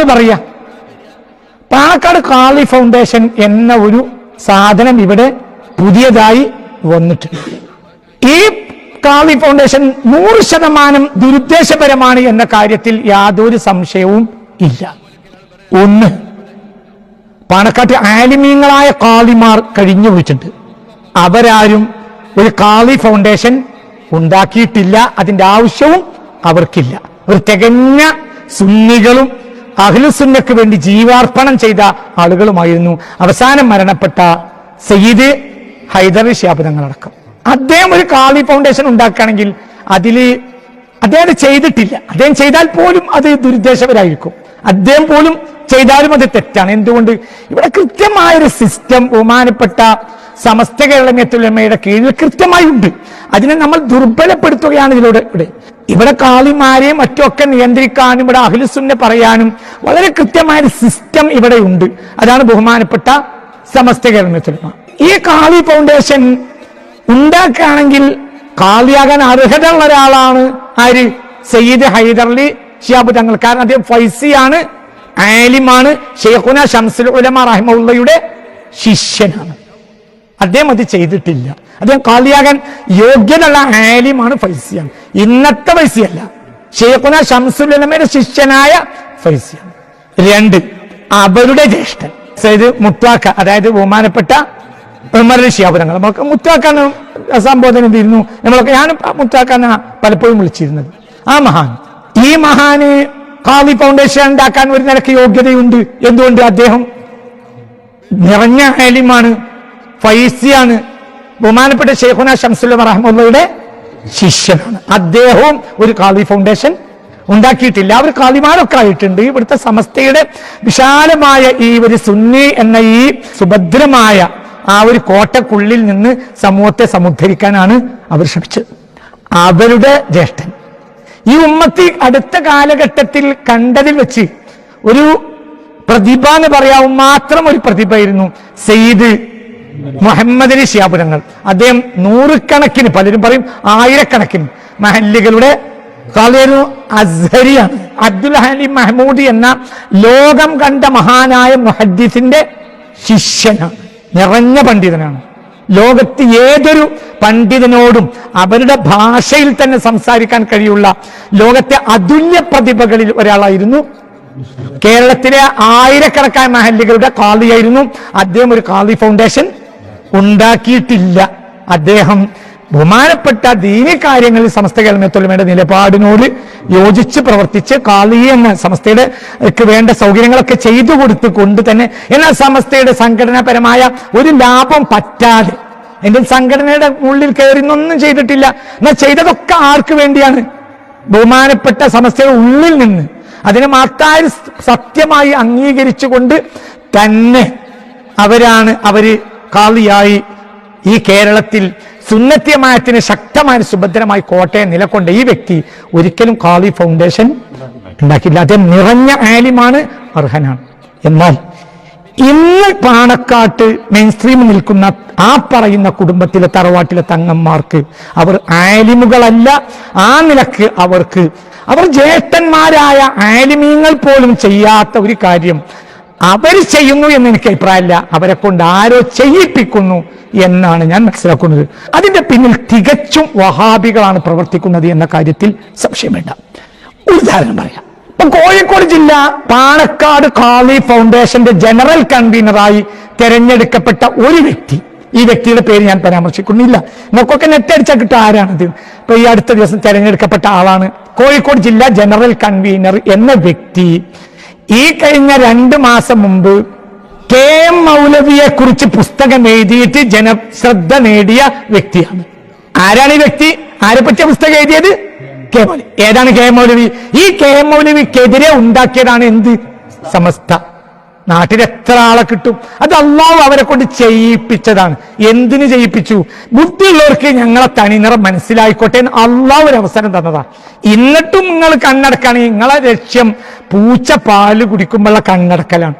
എന്ന് പറയാ പാലക്കാട് കാളി ഫൗണ്ടേഷൻ എന്ന ഒരു സാധനം ഇവിടെ പുതിയതായി വന്നിട്ടുണ്ട് ഈ കാളി ഫൗണ്ടേഷൻ നൂറ് ശതമാനം ദുരുദ്ദേശപരമാണ് എന്ന കാര്യത്തിൽ യാതൊരു സംശയവും ഇല്ല. ഒന്ന് പാണക്കാട്ട് ആലിമീങ്ങളായ കാളിമാർ കഴിഞ്ഞു പോയിട്ടുണ്ട് അവരാരും ഒരു കാളി ഫൗണ്ടേഷൻ ഉണ്ടാക്കിയിട്ടില്ല. അതിന്റെ ആവശ്യവും അവർക്കില്ല. ഒരു തികഞ്ഞ സുന്നികളും അഖിലുസുന്നക്ക് വേണ്ടി ജീവാർപ്പണം ചെയ്ത ആളുകളുമായിരുന്നു അവസാനം മരണപ്പെട്ട സയ്യിദ് ഷിയാബ് തങ്ങളടക്കം അദ്ദേഹം ഒരു കാളി ഫൗണ്ടേഷൻ ഉണ്ടാക്കുകയാണെങ്കിൽ അതിൽ അദ്ദേഹം ചെയ്തിട്ടില്ല. അദ്ദേഹം ചെയ്താൽ പോലും അത് ദുരുദ്ദേശപരായിരിക്കും അദ്ദേഹം പോലും ചെയ്താലും അത് തെറ്റാണ്. എന്തുകൊണ്ട്? ഇവിടെ കൃത്യമായൊരു സിസ്റ്റം ബഹുമാനപ്പെട്ട സമസ്ത കേരളമയത്തുലമയുടെ കീഴിൽ കൃത്യമായി ഉണ്ട് അതിനെ നമ്മൾ ദുർബലപ്പെടുത്തുകയാണ് ഇതിലൂടെ ഇവിടെ. ഇവിടെ കാളിമാരെയും മറ്റുമൊക്കെ നിയന്ത്രിക്കാനും ഇവിടെ അഖിലുസുന്നെ പറയാനും വളരെ കൃത്യമായ സിസ്റ്റം ഇവിടെ ഉണ്ട്. അതാണ് ബഹുമാനപ്പെട്ട സമസ്ത കേരളത്തിലുമ ഈ കാളി ഫൗണ്ടേഷൻ ഉണ്ടാക്കുകയാണെങ്കിൽ കാളിയാകാൻ അർഹത ഉള്ള ഒരാളാണ് ആര്? സയ്യിദ് ഹൈദർലി ഷിയാബ് തങ്ങൾ. കാരണം അദ്ദേഹം ഫൈസിയാണ് ആലിമാണ്. ഷെയ്ഖുന ഷംസുൽ ഉലമ റഹ്മുള്ളയുടെ ശിഷ്യനാണ്. അദ്ദേഹം അത് ചെയ്തിട്ടില്ല. അദ്ദേഹം കാളിയാകാൻ യോഗ്യതയുള്ള ആലിമാണ് ഫൈസിയാൻ. ഇന്നത്തെ ഫൈസിയല്ല. ഷെയ്ഖുന ഷംസുലമയുടെ ശിഷ്യനായ ഫൈസിയാൻ. രണ്ട് അവരുടെ ജ്യേഷ്ഠൻ. സൈദ് മുത്വാക്ക അതായത് ബഹുമാനപ്പെട്ട ഉമർ നമ്മൾക്ക് നമ്മളൊക്കെ മുത്താക്കാണ് സംബോധന ചെയ്തിരുന്നു. നമ്മളൊക്കെ ഞാൻ മുത്താക്കാണ് പലപ്പോഴും വിളിച്ചിരുന്നത്. ആ മഹാൻ ഈ മഹാന് കാളി ഫൗണ്ടേഷൻ ഉണ്ടാക്കാൻ ഒരു നിലയ്ക്ക് യോഗ്യതയുണ്ട്. എന്തുകൊണ്ട്? അദ്ദേഹം നിറഞ്ഞ ആലിമാണ് ഫൈസിയാണ്. ബഹുമാനപ്പെട്ട ഷെയ്ഖുന ഷംസുല്ല റഹ്മുള്ളയുടെ ശിഷ്യനാണ്. അദ്ദേഹവും ഒരു കാളി ഫൗണ്ടേഷൻ ഉണ്ടാക്കിയിട്ടില്ല. അവർ കാളിമാരൊക്കെ ആയിട്ടുണ്ട്. ഇവിടുത്തെ സമസ്തയുടെ വിശാലമായ ഈ ഒരു സുന്നി എന്ന ഈ സുഭദ്രമായ ആ ഒരു കോട്ടക്കുള്ളിൽ നിന്ന് സമൂഹത്തെ സമുദ്ധരിക്കാനാണ് അവർ ശ്രമിച്ചത്. അവരുടെ ജ്യേഷ്ഠൻ. ഈ ഉമ്മത്തി അടുത്ത കാലഘട്ടത്തിൽ കണ്ടതിൽ വെച്ച് ഒരു പ്രതിഭ എന്ന് പറയാവും മാത്രം ഒരു പ്രതിഭയായിരുന്നു സെയ്ദ് മുഹമ്മദ് ശിയാപുരങ്ങൾ. അദ്ദേഹം നൂറുകണക്കിന് പലരും പറയും ആയിരക്കണക്കിന്. മഹല്ലികളുടെ കളയൊരു അസ്ഹരിയാണ് അബ്ദുൽ ഹലീം മഹമൂദി എന്ന ലോകം കണ്ട മഹാനായ മുഹദ്ദീസിന്റെ ശിഷ്യനാണ്. നിറഞ്ഞ പണ്ഡിതനാണ്. ലോകത്ത് ഏതൊരു പണ്ഡിതനോടും അവരുടെ ഭാഷയിൽ തന്നെ സംസാരിക്കാൻ കഴിയുള്ള ലോകത്തെ അതുല്യ പ്രതിഭകളിൽ ഒരാളായിരുന്നു. കേരളത്തിലെ ആയിരക്കണക്കായ മഹല്ലികളുടെ കാളിയായിരുന്നു അദ്ദേഹം ഒരു കാളി ഫൗണ്ടേഷൻ ഉണ്ടാക്കിയിട്ടില്ല. അദ്ദേഹം ബഹുമാനപ്പെട്ട ദീനി കാര്യങ്ങളിൽ സമസ്ത കേരളത്തൊലിമയുടെ നിലപാടിനോട് യോജിച്ച് പ്രവർത്തിച്ച് കാളി എന്ന സമസ്തയുടെ വേണ്ട സൗകര്യങ്ങളൊക്കെ ചെയ്തു കൊടുത്തു കൊണ്ട് തന്നെ എന്നാൽ സമസ്തയുടെ സംഘടനാപരമായ ഒരു ലാഭം പറ്റാതെ എന്റെ സംഘടനയുടെ ഉള്ളിൽ കയറി ഒന്നും ചെയ്തിട്ടില്ല. എന്നാൽ ചെയ്തതൊക്കെ ആർക്ക് വേണ്ടിയാണ്? ബഹുമാനപ്പെട്ട സമസ്തയുടെ ഉള്ളിൽ നിന്ന്. അതിനെ മഹത്തായ സത്യമായി അംഗീകരിച്ചുകൊണ്ട് തന്നെ അവരാണ് അവർ കാളിയായി ഈ കേരളത്തിൽ സുന്നത്യമായത്തിന് ശക്തമായ സുഭദ്രമായി കോട്ടയം നിലകൊണ്ട ഈ വ്യക്തി ഒരിക്കലും കാളി ഫൗണ്ടേഷൻ ഉണ്ടാക്കില്ല അദ്ദേഹം നിറഞ്ഞ ആലിമാണ് അർഹനാണ്. എന്നാൽ ഇന്ന് പാണക്കാട്ട് മെയിൻ സ്ട്രീം നിൽക്കുന്ന ആ പറയുന്ന കുടുംബത്തിലെ തറവാട്ടിലെ തങ്ങന്മാർക്ക് അവർ ആലിമുകളല്ല. ആ നിലയ്ക്ക് അവർക്ക് അവർ ജ്യേഷ്ഠന്മാരായ ആലിമീങ്ങൾ പോലും ചെയ്യാത്ത ഒരു കാര്യം അവർ ചെയ്യുന്നു എന്ന് എനിക്ക് അഭിപ്രായമില്ല. അവരെ കൊണ്ട് ആരോ ചെയ്യിപ്പിക്കുന്നു എന്നാണ് ഞാൻ മനസ്സിലാക്കുന്നത്. അതിന്റെ പിന്നിൽ തികച്ചും വഹാബികളാണ് പ്രവർത്തിക്കുന്നത് എന്ന കാര്യത്തിൽ സംശയം വേണ്ട. ഉദാഹരണം പറയാം. ഇപ്പൊ കോഴിക്കോട് ജില്ല പാണക്കാട് കാളി ഫൗണ്ടേഷന്റെ ജനറൽ കൺവീനറായി തെരഞ്ഞെടുക്കപ്പെട്ട ഒരു വ്യക്തി. ഈ വ്യക്തിയുടെ പേര് ഞാൻ പരാമർശിക്കുന്നില്ല. നമുക്കൊക്കെ നെറ്റ് അടിച്ചാൽ കിട്ടും ആരാണിത് ഇപ്പൊ ഈ അടുത്ത ദിവസം തെരഞ്ഞെടുക്കപ്പെട്ട ആളാണ് കോഴിക്കോട് ജില്ലാ ജനറൽ കൺവീനർ എന്ന വ്യക്തി. ഈ കഴിഞ്ഞ രണ്ട് മാസം മുമ്പ് കെ എം മൗലവിയെ കുറിച്ച് പുസ്തകം എഴുതിയിട്ട് ജനശ്രദ്ധ നേടിയ വ്യക്തിയാണ്. ആരാണ് ഈ വ്യക്തി? ആരെ പറ്റിയ പുസ്തകം എഴുതിയത്? കെ മൗലവി. ഏതാണ് കെ എം മൗലവി? ഈ കെ എം മൗലവിക്കെതിരെ ഉണ്ടാക്കിയതാണ് എന്ത്? സമസ്ത. നാട്ടിൽ എത്ര ആളെ കിട്ടും? അത് അള്ളാഹു അവരെ കൊണ്ട് ചെയ്യിപ്പിച്ചതാണ്. എന്തിനു ചെയ്യിപ്പിച്ചു? ബുദ്ധിയുള്ളവർക്ക് ഞങ്ങളെ തനിനിറം മനസ്സിലായിക്കോട്ടെ എന്ന് അള്ളാഹു ഒരു അവസരം തന്നതാണ് എന്നിട്ടും നിങ്ങൾ കണ്ണടക്കാണ്. നിങ്ങളെ ലക്ഷ്യം പൂച്ച പാൽ കുടിക്കുമ്പോഴുള്ള കണ്ണടക്കലാണ്.